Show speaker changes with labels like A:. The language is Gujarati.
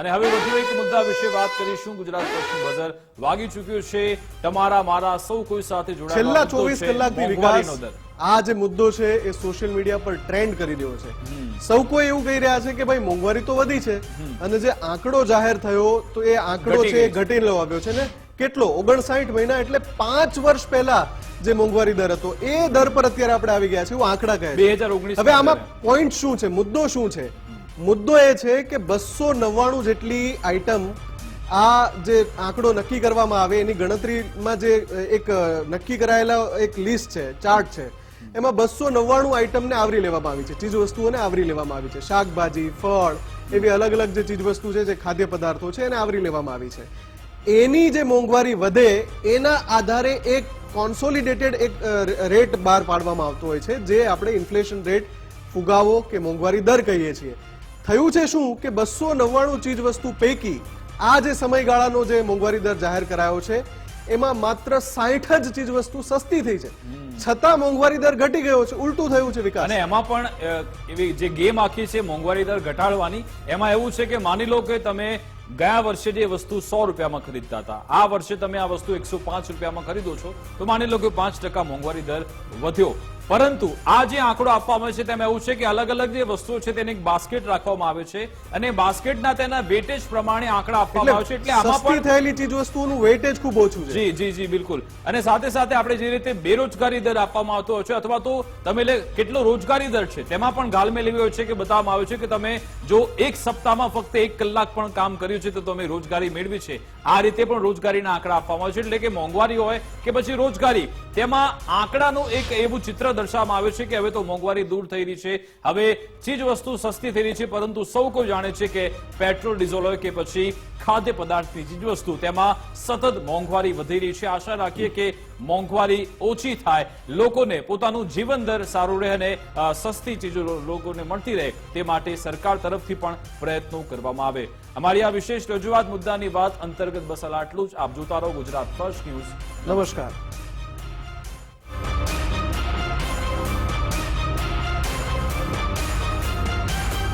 A: અને હવે વધુ એક મુદ્દા વિશે વાત કરીશું. ગુજરાત પશ્ચિમ બજાર વાગી ચૂક્યું છે. તમારા મારા સૌ કોઈ સાથે જોડાયેલો
B: છેલ્લા ચોવીસ
A: કલાકની
B: વિકાસ આ જે મુદ્દો છે એ સોશિયલ મીડિયા પર ટ્રેન્ડ કરી રહ્યો છે. સૌ કોઈ એવું કહી રહ્યા છે કે ભાઈ મોંઘવારી તો વધી છે અને જે આંકડો જાહેર થયો તો એ આંકડો છે એ. ઘટીને આવ્યો છે ને? કેટલો? ઓગણસાઠ મહિના એટલે પાંચ વર્ષ પહેલા જે મોંઘવારી દર હતો. એ દર પર અત્યારે આપણે આવી ગયા છે એવું આંકડા કહે
A: 2019
B: હવે આમાં પોઈન્ટ શું છે? મુદ્દો શું છે? મુદ્દો એ છે કે બસો નવ્વાણું જેટલી આઈટમ આ જે આંકડો નક્કી કરવામાં આવે, એની ગણતરીમાં જે એક નક્કી કરાયેલા એક લિસ્ટ છે ચાર્ટ છે, એમાં બસો નવ્વાણું આઈટમને આવરી લેવામાં આવી છે ચીજ વસ્તુઓને આવરી લેવામાં આવી છે. શાકભાજી, ફળ, એવી અલગ અલગ જે ચીજ વસ્તુ છે, જે ખાદ્ય પદાર્થો છે, એને આવરી લેવામાં આવી છે. એની જે મોંઘવારી વધે, એના આધારે એક કોન્સોલિડેટેડ એક રેટ બહાર પાડવામાં આવતો હોય છે, જે આપણે ઇન્ફ્લેશન રેટ ફુગાવો કે મોંઘવારી દર કહીએ છીએ. થયું છે શું કે બસો નવ્વાણું ચીજ વસ્તુ પૈકી આ જે સમયગાળાનો જે મોંઘવારી દર જાહેર કરાયો છે એમાં માત્ર સાઠ જ ચીજ વસ્તુ સસ્તી થઈ છે. છતાં મોંઘવારી દર ઘટી ગયો છે ઉલટું થયું છે વિકાસ.
A: અને એમાં પણ એવી જે ગેમ આખી છે મોંઘવારી દર ઘટાડવાની એમાં એવું છે કે માની લો કે તમે ગયા વર્ષે જે વસ્તુ સો રૂપિયામાં ખરીદતા હતા આ વર્ષે તમે આ વસ્તુ એકસો પાંચ રૂપિયામાં ખરીદો છો તો માની લો કે પાંચ ટકા મોંઘવારી દર વધ્યો. પરંતુ આ જે આંકડો આપવામાં છે તેમાં એવું છે કે અલગ અલગ જે વસ્તુઓ છે તેને એક બાસ્કેટ રાખવામાં આવે છે અને બાસ્કેટના તેના વેટેજ પ્રમાણે આંકડા આપવામાં આવે છે એટલે આમાં પણ
B: થયેલી ચીજ વસ્તુઓનું વેટેજ ખૂબ ઓછું છે.
A: જી જી જી બિલકુલ. અને સાથે સાથે આપણે જે રીતે બેરોજગારી દર આપવામાં આવતો હોય છે અથવા તો તમે કેટલો રોજગારી દર છે તેમાં પણ ગાલમેલ એવી હોય છે કે બતાવવામાં આવે છે કે તમે જો એક સપ્તાહમાં ફક્ત એક કલાક પણ કામ કર્યું છે તો તમે રોજગારી મેળવી છે. આ રીતે પણ રોજગારીના આંકડા આપવામાં આવે છે. એટલે કે મોંઘવારી હોય કે પછી રોજગારી, તેમાં આંકડાનું એક એવું ચિત્ર દર્શાવવામાં આવ્યું છે કે હવે તો મોંઘવારી દૂર થઈ રહી છે. હવે ચીજ વસ્તુ સસ્તી થઈ રહી છે, પરંતુ સૌ કોઈ જાણે છે કે પેટ્રોલ, ડીઝલ હોય કે પછી ખાદ્ય પદાર્થની ચીજ વસ્તુ, તેમાં સતત મોંઘવારી વધી રહી છે. આશા રાખીએ કે મોંઘવારી ઓછી થાય. લોકોને પોતાનું જીવન દર સારું રહે અને સસ્તી ચીજો લોકોને મળતી રહે તે માટે સરકાર તરફથી પણ પ્રયત્નો કરવામાં આવે. અમારી આ વિશેષ રજૂઆત મુદ્દાની વાત અંતર્ગત બસ આટલું જ. આપ જોતા રહો ગુજરાત ફર્સ્ટ ન્યૂઝ.
B: નમસ્કાર.